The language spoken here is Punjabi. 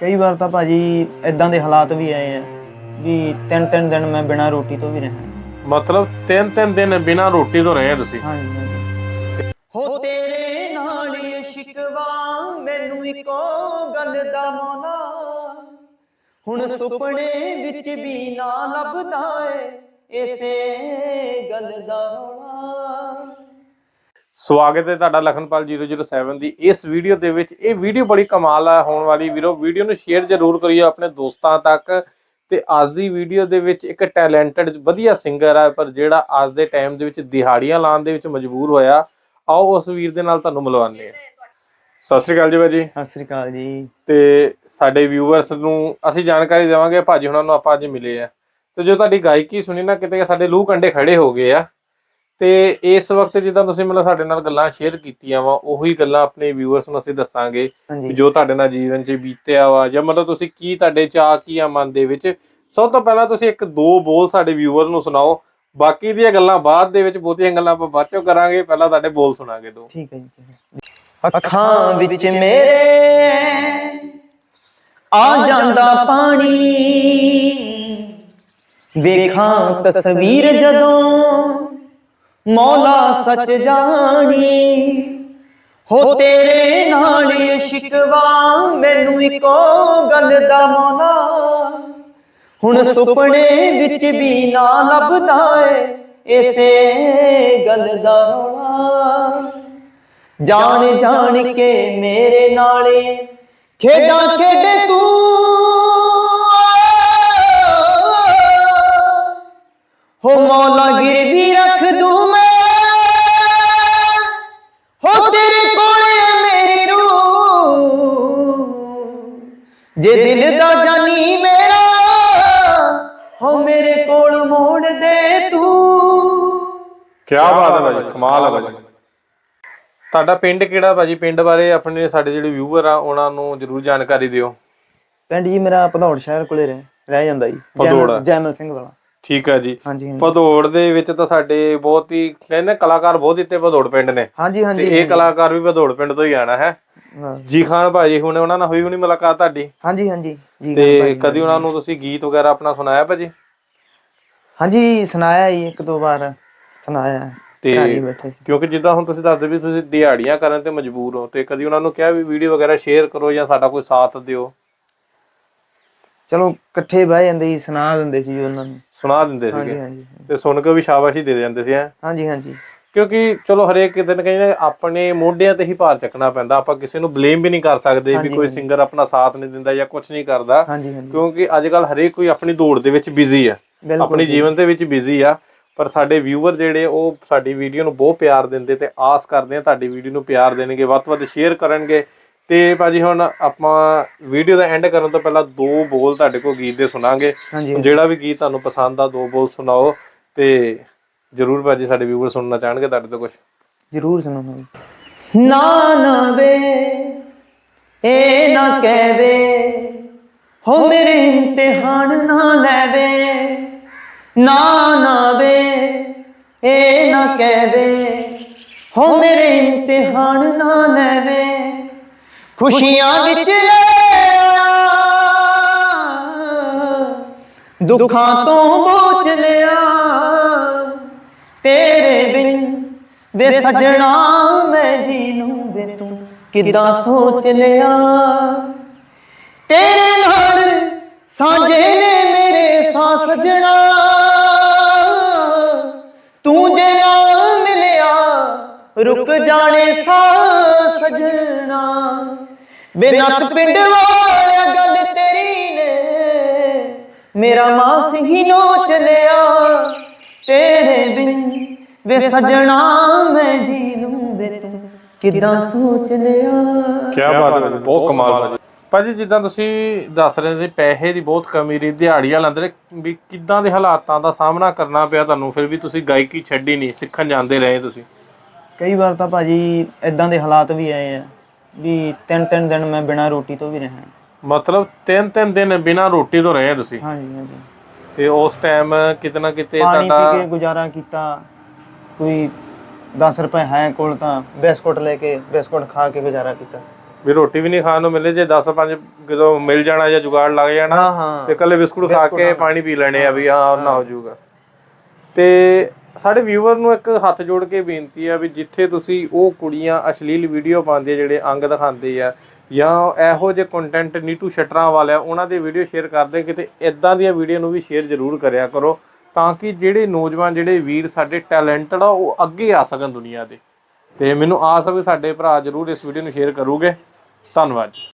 ਕਈ ਵਾਰ ਤਾਂ ਭਾਜੀ ਇਦਾਂ ਦੇ ਹਾਲਾਤ ਵੀ ਆਏ ਆ ਵੀ ਤਿੰਨ ਤਿੰਨ ਦਿਨ ਮੈਂ ਬਿਨਾਂ ਰੋਟੀ ਤੋਂ ਵੀ ਰਿਹਾ ਮਤਲਬ ਤਿੰਨ ਤਿੰਨ ਦਿਨ ਬਿਨਾਂ ਰੋਟੀ ਤੋਂ ਰਹੇ ਤੁਸੀਂ? ਹਾਂਜੀ ਹਾਂਜੀ। ਹੋ ਤੇਰੇ ਨਾਲ ਈ ਸ਼ਿਕਵਾ ਮੈਨੂੰ ਇੱਕੋ ਗੱਲ ਦਾ ਮੌਲਾ। ਹੁਣ ਸੁਪਨੇ ਵਿੱਚ ਵੀ ਨਾ ਲੱਭਦਾ ਏ ਇਸੇ ਗੱਲ ਦਾ ਰੌਲਾ ਸਵਾਗਤ ਹੈ ਤੁਹਾਡਾ ਲਖਨਪਾਲ 007 ਦੀ। ਇਸ ਵੀਡੀਓ ਦੇ ਵਿੱਚ ਇਹ ਵੀਡੀਓ ਬੜੀ ਕਮਾਲ ਆ ਹੋਣ ਵਾਲੀ ਵੀਰੋ। ਵੀਡੀਓ ਨੂੰ ਸ਼ੇਅਰ ਜ਼ਰੂਰ ਕਰਿਓ ਆਪਣੇ ਦੋਸਤਾਂ ਤੱਕ। ਤੇ ਅੱਜ ਦੀ ਵੀਡੀਓ ਦੇ ਵਿੱਚ ਇੱਕ ਟੈਲੈਂਟਡ ਵਧੀਆ ਸਿੰਗਰ ਆ ਪਰ ਜਿਹੜਾ ਅੱਜ ਦੇ ਟਾਈਮ ਦੇ ਵਿੱਚ ਦਿਹਾੜੀਆਂ ਲਾਉਣ ਦੇ ਵਿੱਚ ਮਜਬੂਰ ਹੋਇਆ ਆਓ ਉਸ ਵੀਰ ਦੇ ਨਾਲ ਤੁਹਾਨੂੰ ਮਿਲਵਾਉਂਦੇ ਆ ਸਤਿ ਸ਼੍ਰੀ ਅਕਾਲ ਜੀ ਬਾਜੀ। ਸਤਿ ਸ੍ਰੀ ਅਕਾਲ ਜੀ। ਤੇ ਸਾਡੇ ਵਿਊਅਰਸ ਨੂੰ ਅਸੀਂ ਜਾਣਕਾਰੀ ਦੇਵਾਂਗੇ ਭਾਜੀ ਹੁਣਾਂ ਨੂੰ ਆਪਾਂ ਅੱਜ ਮਿਲੇ ਆ। ਤੇ ਜੋ ਤੁਹਾਡੀ ਗਾਇਕੀ ਸੁਣੀ ਨਾ ਕਿਤੇ ਸਾਡੇ ਲੂਹ ਕੰਡੇ ਖੜੇ ਹੋ ਗਏ ਆ। ਤੇ ਇਸ ਵਕਤ ਜਿੱਦਾਂ ਤੁਸੀਂ ਮਤਲਬ ਸਾਡੇ ਨਾਲ ਗੱਲਾਂ ਸ਼ੇਅਰ ਕੀਤੀਆਂ ਵਾ ਉਹੀ ਗੱਲਾਂ ਆਪਣੇ ਵਿਊਅਰਸ ਨੂੰ ਅਸੀਂ ਦੱਸਾਂਗੇ ਜੋ ਤੁਹਾਡੇ ਨਾਲ ਜੀਵਨ 'ਚ ਬੀਤਿਆ ਵਾ ਜਾਂ ਮਤਲਬ ਤੁਸੀਂ ਕੀ ਤੁਹਾਡੇ ਚਾਹ ਕੀ ਆ ਮਨ ਦੇ ਵਿੱਚ। ਸਭ ਤੋਂ ਪਹਿਲਾਂ ਤੁਸੀਂ ਇੱਕ ਦੋ ਬੋਲ ਸਾਡੇ ਵਿਊਅਰ ਨੂੰ ਸੁਣਾਓ। ਬਾਕੀ ਦੀਆਂ ਗੱਲਾਂ ਬਾਅਦ ਦੇ ਵਿੱਚ ਬਹੁਤੀਆਂ ਗੱਲਾਂ ਆਪਾਂ ਬਾਅਦ ਚੋਂ ਕਰਾਂਗੇ। ਪਹਿਲਾਂ ਤੁਹਾਡੇ ਬੋਲ ਸੁਣਾਗੇ ਦੋ। ਠੀਕ ਹੈ ਜੀ ਠੀਕ ਹੈ। ਅੱਖਾਂ ਵਿੱਚ ਮੇਰੇ ਆ ਜਾਂਦਾ ਪਾਣੀ। ਵੇਖਾਂ ਤਸਵੀਰ ਜਦੋਂ ਮੌਲਾ ਸੱਚ ਜਾਣੀ। ਹੋ ਤੇਰੇ ਨਾਲ ਈ ਸ਼ਿਕਵਾ ਮੈਨੂੰ ਇੱਕੋ ਗੱਲ ਦਾ ਮੌਲਾ। ਹੁਣ ਸੁਪਨੇ ਵਿੱਚ ਵੀ ਨਾ ਲੱਭਦਾ ਏ, ਇਸੇ ਗੱਲ ਦਾ ਰੌਲਾ ਜਾਣ ਜਾਣ ਕੇ ਮੇਰੇ ਨਾਲੇ ਖੇਡਾਂ ਖੇਡੇ ਤੂੰ। ਹੋ ਮੌਲਾ ਕੀ ਬਾਤ ਹੈ ਭਾਜੀ ਕਮਾਲ ਹੈ ਭਾਜੀ ਤੁਹਾਡਾ ਪਿੰਡ ਕਿਹੜਾ ਭਾਜੀ? ਪਿੰਡ ਬਾਰੇ ਆਪਣੇ ਸਾਡੇ ਜਿਹੜੇ ਵਿਊਅਰ ਆ ਉਹਨਾਂ ਨੂੰ ਜਰੂਰ ਜਾਣਕਾਰੀ ਦਿਓ। ਪਿੰਡ ਜੀ ਮੇਰਾ ਭਦੌੜ ਸ਼ਹਿਰ ਕੋਲੇ ਰਹਿ ਰਹਿ ਜਾਂਦਾ ਜੀ। ਭਦੌੜ। ਜੈਮਲ- ਸਿੰਘ ਵਾਲਾ। ਠੀਕ ਹੈ ਜੀ। ਭਦੌੜ ਦੇ ਵਿੱਚ ਤਾਂ ਸਾਡੇ ਬਹੁਤ ਹੀ ਕਹਿੰਦੇ ਕਲਾਕਾਰ ਬਹੁਤ ਦਿੱਤੇ ਭਦੌੜ ਪਿੰਡ ਨੇ। ਹਾਂਜੀ ਤੇ ਹਾਂਜੀ। ਇਹ ਕਲਾਕਾਰ ਵੀ ਭਦੌੜ ਪਿੰਡ ਤੋਂ ਹੀ ਆਣਾ ਹੈ। ਜੀ ਖਾਨ ਭਾਜੀ ਹੁਣੇ ਉਹਨਾਂ ਨਾਲ ਹੋਈ ਹੋਣੀ ਮੁਲਾਕਾਤ ਤੁਹਾਡੀ? ਹਾਂਜੀ ਹਾਂਜੀ। ਜੀ ਤੇ ਕਦੀ ਉਹਨਾਂ ਨੂੰ ਤੁਸੀਂ ਗੀਤ ਵਗੈਰਾ ਆਪਣਾ ਸੁਣਾਇਆ ਭਾਜੀ? ਹਾਂਜੀ ਸੁਣਾਇਆ ਜੀ ਇੱਕ ਦੋ ਵਾਰ। ਸੁਣਾਇਆ ਤੇ ਘਰ ਹੀ ਬੈਠੇ ਸੀ। ਕਿਉਂਕਿ ਜਿੱਦਾਂ ਹੁਣ ਤੁਸੀਂ ਦੱਸਦੇ ਵੀ ਤੁਸੀਂ ਦਿਹਾੜੀਆਂ ਕਰਨ ਤੇ ਮਜਬੂਰ ਹੋ ਤੇ ਕਦੀ ਉਹਨਾਂ ਨੂੰ ਕਿਹਾ ਵੀ ਵੀਡੀਓ ਵਗੈਰਾ ਸ਼ੇਅਰ ਕਰੋ ਜਾਂ ਸਾਡਾ ਕੋਈ ਸਾਥ ਦਿਓ? ਚਲੋ ਇਕੱਠੇ ਬਹਿ ਜਾਂਦੇ ਸੀ ਸੁਣਾ ਦਿੰਦੇ ਸੀ ਉਹਨਾਂ ਨੂੰ। ਸੁਣਾ ਦਿੰਦੇ ਹਾਂਜੀ ਸੀਗੇ। ਹਾਂਜੀ ਤੇ ਸੁਣ ਕੇ ਵੀ ਸ਼ਾਬਾਸ਼ੀ ਦੇ ਦਿੰਦੇ ਸੀ ਹੈਂ? ਹਾਂਜੀ ਹਾਂਜੀ। ਕਿਉਂਕਿ ਚਲੋ ਹਰੇਕ ਦਿਨ ਕਹਿੰਦੇ ਆਪਣੇ ਮੋਢਿਆਂ ਤੇ ਹੀ ਭਾਰ ਚੱਕਣਾ ਪੈਂਦਾ ਆਪਾਂ ਕਿਸੇ ਨੂੰ ਬਲੇਮ ਵੀ ਨਹੀਂ ਕਰ ਸਕਦੇ ਵੀ ਹਾਂਜੀ, ਕੋਈ ਹਾਂਜੀ। ਸਿੰਗਰ ਆਪਣਾ ਸਾਥ ਨਹੀਂ ਦਿੰਦਾ ਜਾਂ ਕੁਝ ਨਹੀਂ ਕਰਦਾ। ਹਾਂਜੀ ਹਾਂਜੀ। ਕਿਉਂਕਿ ਅੱਜ ਕੱਲ ਹਰੇਕ ਕੋਈ ਆਪਣੀ ਦੌੜ ਦੇ ਵਿੱਚ ਬਿਜ਼ੀ ਆ। ਬਿਲਕੁਲ ਆਪਣੀ ਜੀ। ਜੀਵਨ ਦੇ ਵਿੱਚ ਬਿਜ਼ੀ ਆ। ਪਰ ਸਾਡੇ ਵਿਊਅਰ ਜਿਹੜੇ ਉਹ ਸਾਡੀ ਵੀਡੀਓ ਨੂੰ ਬਹੁਤ ਪਿਆਰ ਦਿੰਦੇ ਤੇ ਆਸ ਕਰਦੇ ਆ ਤੁਹਾਡੀ ਵੀਡੀਓ ਨੂੰ ਪਿਆਰ ਦੇਣਗੇ ਵੱਧ ਤੋਂ ਵੱਧ ਸ਼ੇਅਰ ਕਰਨਗੇ। ਤੇ ਭਾਜੀ ਹੁਣ ਆਪਾਂ ਵੀਡੀਓ ਦਾ ਐਂਡ ਕਰਨ ਤੋਂ ਪਹਿਲਾਂ ਦੋ ਬੋਲ ਤੁਹਾਡੇ ਕੋਲ ਗੀਤ ਦੇ ਸੁਣਾਂਗੇ। ਜਿਹੜਾ ਵੀ ਗੀਤ ਤੁਹਾਨੂੰ ਪਸੰਦ ਆ ਦੋ ਬੋਲ ਸੁਣਾਓ ਤੇ ਜਰੂਰ ਭਾਜੀ ਸਾਡੇ ਵਿਊਅਰ ਸੁਣਨਾ ਚਾਹਣਗੇ ਤੁਹਾਡੇ ਤੋਂ ਕੁਝ ਜ਼ਰੂਰ ਸੁਣਾਉਣਾ ਨਾ ਨਾ ਵੇ ਇਹ ਨਾ ਕਹਿਵੇ ਹੋ ਮੇਰੇ ਇਮਤਿਹਾਨ ਨਾ ਲੈਵੇ। ਨਾ ਨਾ ਵੇ ਕਹਿਵੇ, ਹੋ ਮੇਰੇ ਇਮਤਿਹਾਨ ਨਾ ਲੈਵੇ, ਖੁਸ਼ੀਆਂ ਵਿੱਚ ਲਿਆ ਦੁੱਖਾਂ ਤੋਂ ਬੋਝ ਲਿਆ ਤੇਰੇ ਬਿਨ ਵੇ ਸਜਣਾ ਮੈਂ ਜੀ ਨੂੰ ਵੇ ਤੂੰ ਕਿੱਦਾਂ ਸੋਚ ਲਿਆ? ਤੇਰੇ ਨਾਲ ਸਾਂਝੇ ਨੇ ਮੇਰੇ ਸਾਹ ਸਜਣਾ ਰੁਕ ਜਾਣੇ ਸਾਹ ਸਜਣਾ। ਬੇਨਤ ਪਿੰਡ ਵਾਲਿਆ ਗੱਲ ਤੇਰੀ ਨੇ। ਮੇਰਾ ਮਾਂ ਸਿੰਘੀ ਨੋਚ ਲਿਆ। ਤੇਰੇ ਬਿਨ ਵੇ ਸਜਣਾ ਮੈਂ ਜੀ ਲੂੰ ਵੇ ਤੂੰ ਕਿੱਦਾਂ ਸੋਚ ਲਿਆ। ਕੀ ਬਾਤ ਹੈ ਬਹੁਤ ਕਮਾਲ ਭਾਜੀ ਭਾਜੀ ਜਿੱਦਾਂ ਤੁਸੀਂ ਦੱਸ ਰਹੇ ਸੀ ਪੈਸੇ ਦੀ ਬਹੁਤ ਕਮੀ ਰਹੀ ਦਿਹਾੜੀ ਵਾਲਾ ਅੰਦਰ ਵੀ ਕਿੱਦਾਂ ਦੇ ਹਾਲਾਤਾਂ ਦਾ ਸਾਹਮਣਾ ਕਰਨਾ ਪਿਆ ਤੁਹਾਨੂੰ ਫਿਰ ਵੀ ਤੁਸੀਂ ਗਾਇਕੀ ਛੱਡੀ ਨਹੀਂ ਸਿੱਖਣ ਜਾਂਦੇ ਰਹੇ ਤੁਸੀਂ। ਕਈ ਵਾਰ ਤਾਂ ਭਾਜੀ ਇਦਾਂ ਦੇ ਹਾਲਾਤ ਵੀ ਆਏ ਆ ਵੀ ਤਿੰਨ ਤਿੰਨ ਦਿਨ ਮੈਂ ਬਿਨਾਂ ਰੋਟੀ ਤੋਂ ਵੀ ਰਿਹਾ ਮਤਲਬ ਤਿੰਨ ਤਿੰਨ ਦਿਨ ਬਿਨਾਂ ਰੋਟੀ ਤੋਂ ਰਹੇ ਤੁਸੀਂ? ਹਾਂਜੀ ਹਾਂਜੀ। ਤੇ ਉਸ ਟਾਈਮ ਕਿਤੇ ਨਾ ਕਿਤੇ ਪਾਣੀ ਪੀ ਕੇ ਗੁਜ਼ਾਰਾ ਕੀਤਾ ਕੋਈ 10 ਰੁਪਏ ਹੈ ਕੋਲ ਤਾਂ ਬਿਸਕੁਟ ਲੈ ਕੇ ਬਿਸਕੁਟ ਖਾ ਕੇ ਗੁਜ਼ਾਰਾ ਕੀਤਾ। ਵੀ ਰੋਟੀ ਵੀ ਨਹੀਂ ਖਾਣ ਨੂੰ ਮਿਲੇ ਜੇ 10 5 ਕਿਦੋਂ ਮਿਲ ਜਾਣਾ ਜਾਂ ਜੁਗਾੜ ਲੱਗ ਜਾਣਾ ਤੇ ਕੱਲੇ ਬਿਸਕੁਟ ਖਾ ਕੇ। ਪਾਣੀ ਪੀ ਲੈਣੇ ਆ ਵੀ ਹਾਂ ਨਾ ਹੋ ਜਾਊਗਾ। ਤੇ ਸਾਡੇ ਵਿਊਅਰ ਨੂੰ ਇੱਕ ਹੱਥ ਜੋੜ ਕੇ ਬੇਨਤੀ ਆ ਵੀ ਜਿੱਥੇ ਤੁਸੀਂ ਉਹ ਕੁੜੀਆਂ ਅਸ਼ਲੀਲ ਵੀਡੀਓ ਪਾਉਂਦੇ ਆ ਜਿਹੜੇ ਅੰਗ ਦਿਖਾਉਂਦੇ ਆ ਜਾਂ ਇਹੋ ਜਿਹੇ ਕੰਟੈਂਟ ਨੀਟੂ ਸ਼ਟਰਾਂ ਵਾਲਿਆ, ਉਹਨਾਂ ਦੇ ਵੀਡੀਓ ਸ਼ੇਅਰ ਕਰਦੇ, ਕਿਤੇ ਇਦਾਂ ਦੀਆਂ ਵੀਡੀਓ ਨੂੰ ਵੀ ਸ਼ੇਅਰ ਜ਼ਰੂਰ ਕਰਿਆ ਕਰੋ, ਤਾਂ ਕਿ ਜਿਹੜੇ ਨੌਜਵਾਨ, ਜਿਹੜੇ ਵੀਰ ਸਾਡੇ ਟੈਲੈਂਟਡ ਆ, ਉਹ ਅੱਗੇ ਆ ਸਕਣ ਦੁਨੀਆ ਦੇ। ਤੇ ਮੈਨੂੰ ਆਸ ਆ ਵੀ ਸਾਡੇ ਭਰਾ ਜ਼ਰੂਰ ਇਸ ਵੀਡੀਓ ਨੂੰ ਸ਼ੇਅਰ ਕਰੂਗੇ। ਧੰਨਵਾਦ ਜੀ।